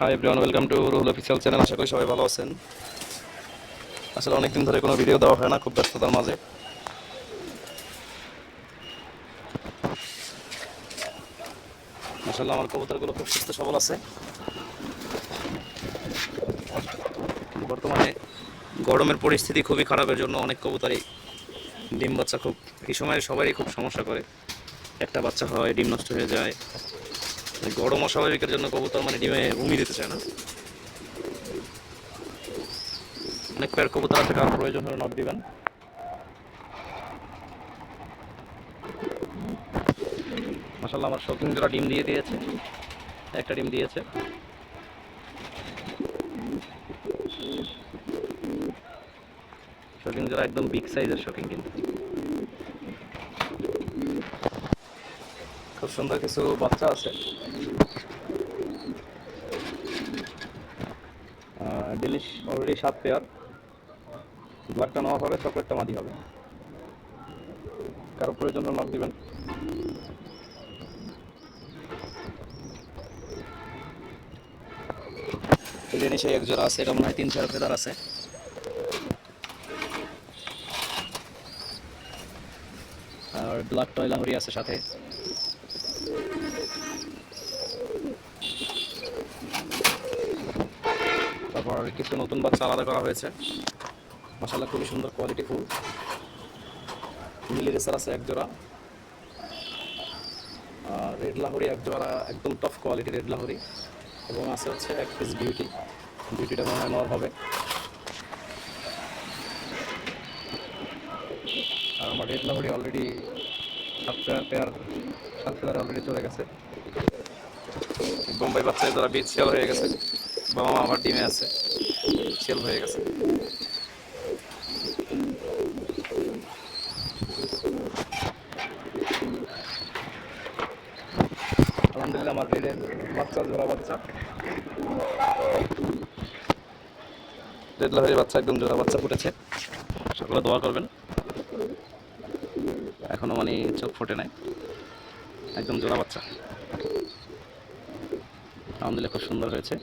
Hi everyone welcome to Ruhul official channel আশা করি সবাই ভালো আছেন। আসলে অনেকদিন ধরে কোনো ভিডিও দেওয়া হয় না, খুব ব্যস্ততার মাঝে। আসলে আমার কবুতরগুলো খুব সুস্থ সবল আছে। বর্তমানে গরমের পরিস্থিতি খুবই খারাপের জন্য অনেক কবুতরই ডিম বাচ্চা খুব এই সময় সবারই খুব সমস্যা করে। একটা বাচ্চা হয়, ডিম নষ্ট হয়ে যায়। গরম অস্বাভাবিকের জন্য কবুতর মানে ডিমে উমি দিতে চায় না। অনেক পেয়ার কবুতর আছে, কারণ প্রয়োজন হলে নট দিবেন। মাসাল্লাহ আমার শৌখিন জোড়া ডিম দিয়ে দিয়েছে, একটা ডিম দিয়েছে। শৌখিন জোড়া একদম বিগ সাইজের শৌখিন কিন্তু। সুন্দর কিছু বাচ্চা আছে। ডিলিশ অলরেডি সাত পেয়ার ব্লাডটা নেওয়া হবে, চকলেটটা মাদি হবে। কারও প্রয়োজন নক দিবেন। জিনিসে এক জোড়া আছে, এটা মনে হয় তিন চার ফেদার আছে। আর ব্ল্যাক টয় লাহরি আছে সাথে। তারপর কিছু নতুন বাচ্চা আলাদা করা হয়েছে। মশালা খুবই সুন্দর কোয়ালিটি ফুল। মিলি রেসার আছে এক জোড়া আর রেড লাহরি এক জোড়া একদম টফ কোয়ালিটি রেড লাহরি। এবং আছে হচ্ছে এক পিস বিউটি বিউটিটা মনে হয় নর হবে। আর আমার রেড লাহরি অলরেডি সাত পেয়ার সাত পেয়ার অলরেডি চলে গেছে। বোম্বাই বাচ্চা যারা সেল হয়ে গেছে। বাবা মা আমার ডিমে আছে। সেল হয়ে গেছে। আলহামদুলিল্লাহ, আমার রেডের বাচ্চা, জোড়া বাচ্চা। রেড লাহরি বাচ্চা, একদম জোড়া বাচ্চা ফুটেছে। সকলে দোয়া করবেন। এখনও মানে চোখ ফোটে নাই। একদম জোড়া বাচ্চা। আলহামদুলিল্লাহ খুব সুন্দর হয়েছে।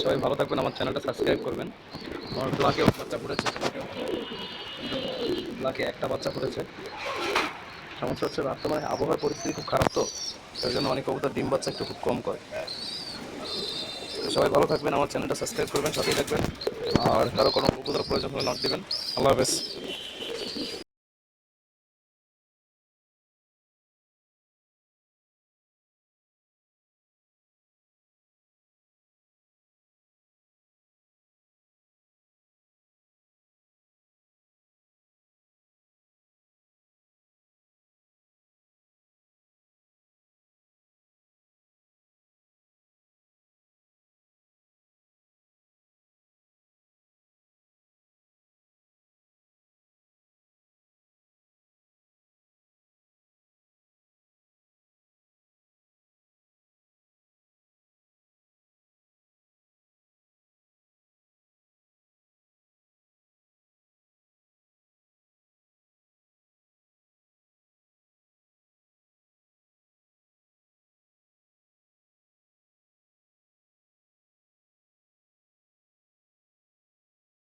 সবাই ভালো থাকবেন, আমার চ্যানেলটা সাবস্ক্রাইব করবেন। আমার ব্লাকে বাচ্চা ফুটেছে ব্লাকে একটা বাচ্চা ফুটেছে সমস্যা হচ্ছে বর্তমানে আবহাওয়ার পরিস্থিতি খুব খারাপ তো, তার জন্য অনেক কবুতর, ডিম বাচ্চা একটু খুব কম করে। সবাই ভালো থাকবেন, আমার চ্যানেলটা সাবস্ক্রাইব করবেন, সাথেই থাকবেন। আর কারও কোনো উপদ্রব প্রয়োজন হলে নট দেবেন। আল্লাহ হাফেজ।